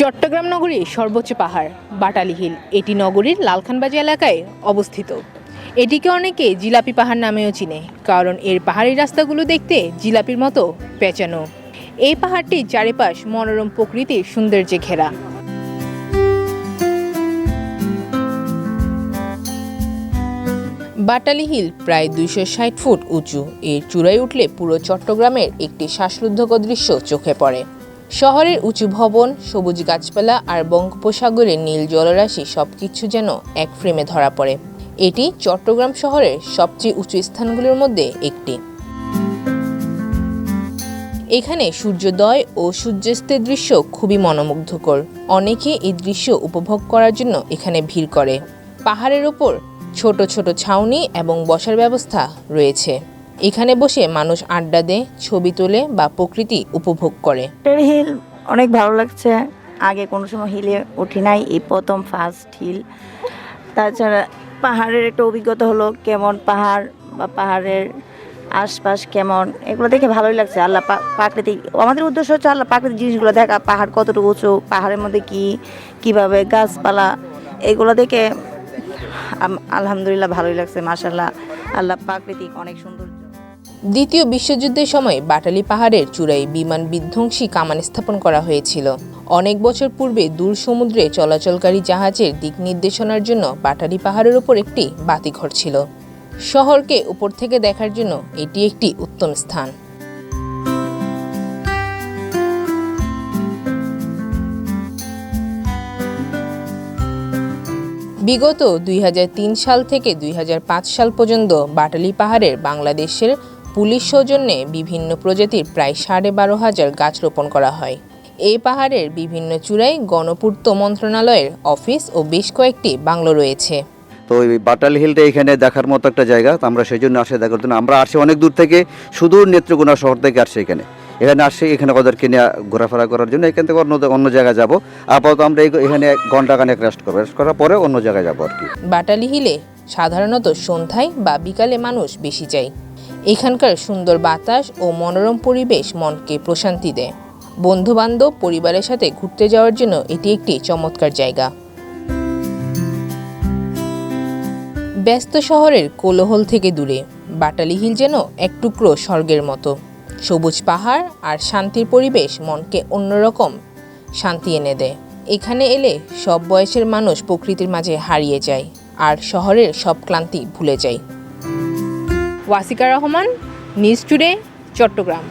চট্টগ্রাম নগরীর সর্বোচ্চ পাহাড়, বাটালি হিল। এটি নগরীর লালখানবাজি এলাকায় অবস্থিত। এটিকে অনেকে জিলাপি পাহাড় নামেও চিনে, কারণ এর পাহাড়ি রাস্তাগুলো দেখতে জিলাপির মতো পেঁচানো। এই পাহাড়টি চারিপাশ মনোরম প্রকৃতির সৌন্দর্যে ঘেরা। বাটালি হিল প্রায় দুইশো ষাট ফুট উঁচু। এর চূড়ায় উঠলে পুরো চট্টগ্রামের একটি শ্বাসরুদ্ধকর দৃশ্য চোখে পড়ে। শহরের উঁচু ভবন, সবুজ গাছপালা আর বঙ্গোপসাগরের নীল জলরাশি সবকিছু যেন এক ফ্রেমে ধরা পড়ে। এটি চট্টগ্রাম শহরের সবচেয়ে উঁচু স্থানগুলোর মধ্যে একটি। এখানে সূর্যোদয় ও সূর্যাস্তের দৃশ্য খুবই মনোমুগ্ধকর। অনেকে এই দৃশ্য উপভোগ করার জন্য এখানে ভিড় করে। পাহাড়ের ওপর ছোট ছোট ছাউনি এবং বসার ব্যবস্থা রয়েছে। এখানে বসে মানুষ আড্ডা দেয়, ছবি তোলে বা প্রকৃতি উপভোগ করে। হিল অনেক ভালো লাগছে। আগে কোনো সময় হিলে উঠি নাই, এই প্রথম ফার্স্ট হিল তাছাড়া পাহাড়ের একটা অভিজ্ঞতা হলো কেমন পাহাড় বা পাহাড়ের আশপাশ কেমন, এগুলো দেখে ভালোই লাগছে। আল্লাহ প্রাকৃতিক, আমাদের উদ্দেশ্য হচ্ছে আল্লাহ প্রাকৃতিক জিনিসগুলো দেখা, পাহাড় কতটুকু উঁচু, পাহাড়ের মধ্যে কি, কীভাবে গাছপালা, এগুলো দেখে আলহামদুলিল্লাহ ভালোই লাগছে মাসাল্লাহ আল্লাহ প্রাকৃতিক অনেক সুন্দর দ্বিতীয় বিশ্বযুদ্ধের সময় বাটালি পাহাড়ের চূড়ায় বিমান বিধ্বংসী কামান স্থাপন করা হয়েছিল। অনেক বছর পূর্বে দূর সমুদ্রে চলাচলকারী জাহাজের দিক নির্দেশনার জন্য বাটালি পাহাড়ের উপর একটি বাতিঘর ছিল। শহরকে উপর থেকে দেখার জন্য এটি একটি উত্তম স্থান। বিগত দুই হাজার তিন সাল থেকে দুই হাজার পাঁচ সাল পর্যন্ত বাটালি পাহাড়ের বাংলাদেশের পুলিশ সৌজন্যে বিভিন্ন প্রজাতির প্রায় সাড়ে বারো হাজার গাছ রোপণ করা হয়। এই পাহাড়ের বিভিন্ন চূড়ায় গণপূর্ত মন্ত্রণালয়ের অফিস ও বেশ কয়েকটি বাংলো রয়েছে। তো ওই বাটাল হিলটা এখানে দেখার মতো একটা জায়গা তো আমরা সেই জন্য আসে দেখার জন্য আমরা আসি অনেক দূর থেকে সুদূর নেত্রকোনা শহর থেকে আসছি এখানে। এখানে আসছি এখানে ওদেরকে নিয়ে ঘোরাফেরা করার জন্য এখান থেকে অন্য অন্য জায়গায় যাব। আপাতত আমরা এখানে ঘণ্টা খানেক রেস্ট করব। রেস্ট করার পরে অন্য জায়গায় যাব আর কি। বাটালি হিলে সাধারণত সন্ধ্যায় বা বিকালে মানুষ বেশি যায়। এখানকার সুন্দর বাতাস ও মনোরম পরিবেশ মনকে প্রশান্তি দেয়। বন্ধুবান্ধব পরিবারের সাথে ঘুরতে যাওয়ার জন্য এটি একটি চমৎকার জায়গা। ব্যস্ত শহরের কোলাহল থেকে দূরে, বাটালি হিল যেন এক টুকরো স্বর্গের মতো। সবুজ পাহাড় আর শান্তির পরিবেশ মনকে অন্যরকম শান্তি এনে দেয়। এখানে এলে সব বয়সের মানুষ প্রকৃতির মাঝে হারিয়ে যায় আর শহরের সব ক্লান্তি ভুলে যায়। Wasika Rahman news today Chattogram.